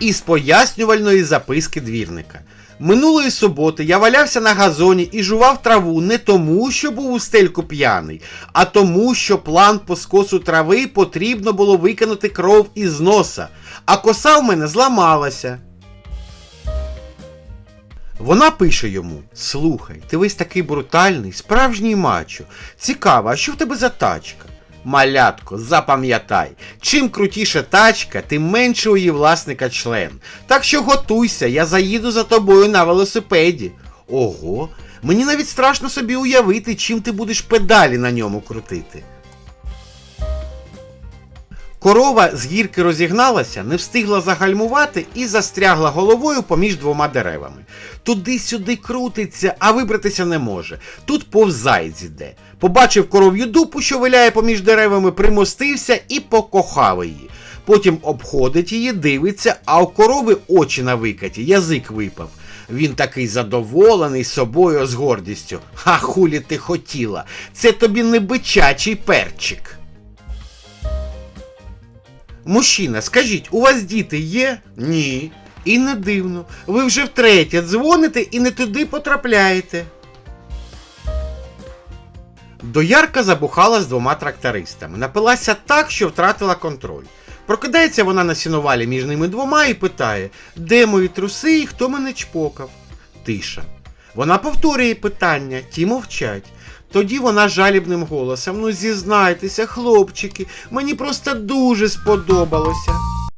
із пояснювальної записки двірника. Минулої суботи я валявся на газоні і жував траву не тому, що був у стельку п'яний, а тому, що план по скосу трави потрібно було викинути кров із носа, а коса в мене зламалася. Вона пише йому: Слухай, ти весь такий брутальний, справжній мачо. Цікаво, а що в тебе за тачка? Малятко, запам'ятай, чим крутіша тачка, тим менше у її власника член. Так що готуйся, я заїду за тобою на велосипеді. Ого, мені навіть страшно собі уявити, чим ти будеш педалі на ньому крутити. Корова з гірки розігналася, не встигла загальмувати і застрягла головою поміж двома деревами. Туди-сюди крутиться, а вибратися не може. Тут повз заєць іде. Побачив коров'ю дупу, що виляє поміж деревами, примостився і покохав її. Потім обходить її, дивиться, а у корови очі на викаті, язик випав. Він такий задоволений собою з гордістю. Ха хулі ти хотіла. Це тобі не бичачий перчик. Мужчина, скажіть, у вас діти є? Ні. І не дивно. Ви вже втретє дзвоните і не туди потрапляєте. Доярка забухала з двома трактористами. Напилася так, що втратила контроль. Прокидається вона на сінувалі між ними двома і питає, де мої труси і хто мене чпокав. Тиша. Вона повторює питання, ті мовчать. Тоді вона жалібним голосом: Ну зізнайтеся, хлопчики, мені просто дуже сподобалося.